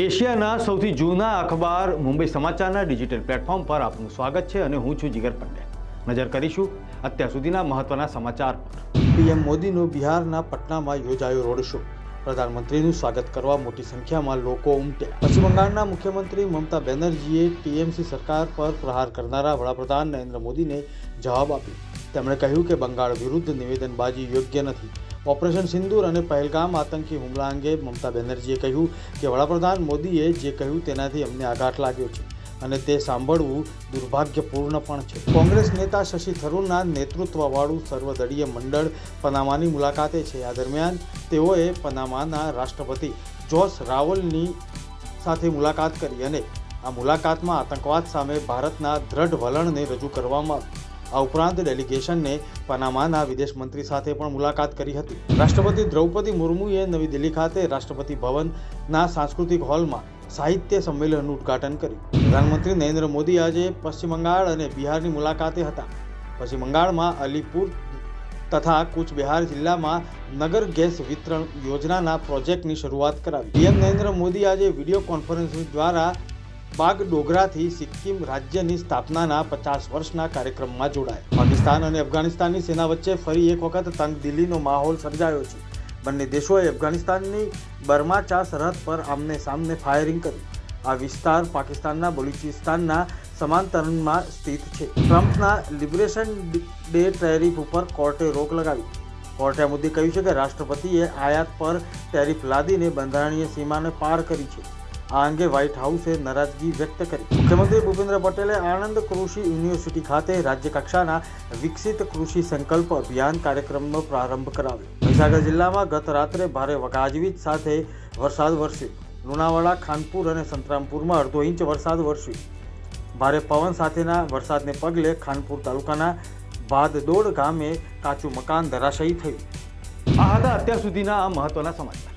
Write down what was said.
એશિયાના સૌથી જૂના અખબાર મુંબઈ સમાચારના ડિજિટલ પ્લેટફોર્મ પર આપનું સ્વાગત છે અને હું છું જીગર પંડ્યા. નજર કરીશું અત્યાર સુધીના મહત્વના સમાચાર પર. પીએમ મોદીનો બિહારના પટનામાં યોજાયો રોડ શો. પ્રધાનમંત્રીનું સ્વાગત કરવા મોટી સંખ્યામાં લોકો ઉમટ્યા. પશ્ચિમ બંગાળના મુખ્યમંત્રી મમતા બેનર્જીએ ટીએમસી સરકાર પર પ્રહાર કરનારા વડાપ્રધાન નરેન્દ્ર મોદીને જવાબ આપ્યો. તેમણે કહ્યું કે બંગાળ વિરુદ્ધ નિવેદનબાજી યોગ્ય નથી. ઓપરેશન સિંદૂર અને પહેલગામ આતંકી હુમલા અંગે મમતા બેનર્જીએ કહ્યું કે વડાપ્રધાન મોદીએ જે કહ્યું તેનાથી અમને આઘાત લાગ્યો છે અને તે સાંભળવું દુર્ભાગ્યપૂર્ણ પણ છે. કોંગ્રેસ નેતા શશી થરૂરના નેતૃત્વવાળું સર્વદળીય મંડળ પનામાની મુલાકાતે છે. આ દરમિયાન તેઓએ પનામાના રાષ્ટ્રપતિ જોસ રાવલની સાથે મુલાકાત કરી અને આ મુલાકાતમાં આતંકવાદ સામે ભારતના દ્રઢ વલણને રજૂ કરવામાં આવ્યું આ ઉપરાંત ડેલિગેશનને પનામાના વિદેશ મંત્રી સાથે પણ મુલાકાત કરી હતી. રાષ્ટ્રપતિ દ્રૌપદી મુર્મુએ નવી દિલ્હી ખાતે રાષ્ટ્રપતિ ભવનના સાંસ્કૃતિક હોલમાં સાહિત્ય સંમેલનનું ઉદ્ઘાટન કર્યું. પ્રધાનમંત્રી નરેન્દ્ર મોદી આજે પશ્ચિમ બંગાળ અને બિહારની મુલાકાતે હતા. પશ્ચિમ બંગાળમાં અલીપુર તથા કૂચબિહાર જિલ્લામાં નગર ગેસ વિતરણ યોજનાના પ્રોજેક્ટની શરૂઆત કરાવી. પીએમ નરેન્દ્ર મોદી આજે વીડિયો કોન્ફરન્સિંગ દ્વારા બાગ ડોગરાથી સિક્કિમ રાજ્યની સ્થાપનાના પચાસ વર્ષના કાર્યક્રમમાં જોડાયા. પાકિસ્તાન અને અફઘાનિસ્તાનની સેના વચ્ચે ફરી એક વખત તંગદિલીનો માહોલ સર્જાયો છે. બંને દેશોએ અફઘાનિસ્તાનની બર્માચા સરહદ પર આમને સામને ફાયરિંગ કર્યું. આ વિસ્તાર પાકિસ્તાનના બલુચિસ્તાનના સમાંતરમાં સ્થિત છે. ટ્રમ્પના લિબરેશન ડે ટેરિફ ઉપર કોર્ટે રોક લગાવી. કોર્ટે મુદ્દે કહ્યું છે કે રાષ્ટ્રપતિએ આયાત પર ટેરિફ લાદીને બંધારણીય સીમાને પાર કરી છે. આ અંગે વ્હાઇટ હાઉસે નારાજગી વ્યક્ત કરી. મુખ્યમંત્રી ભૂપેન્દ્ર પટેલે આણંદ કૃષિ યુનિવર્સિટી ખાતે રાજ્ય કક્ષાના વિકસિત કૃષિ સંકલ્પ અભિયાન કાર્યક્રમનો પ્રારંભ કરાવ્યો. મહીસાગર જિલ્લામાં ગત રાત્રે ભારે ગાજવીજ સાથે વરસાદ વરસ્યો. લુણાવાડા, ખાનપુર અને સંતરામપુરમાં અડધો ઇંચ વરસાદ વરસ્યો. ભારે પવન સાથેના વરસાદને પગલે ખાનપુર તાલુકાના ભાદદોડ ગામે કાચું મકાન ધરાશયી થયું. આ હતા અત્યાર સુધીના આ મહત્વના સમાચાર.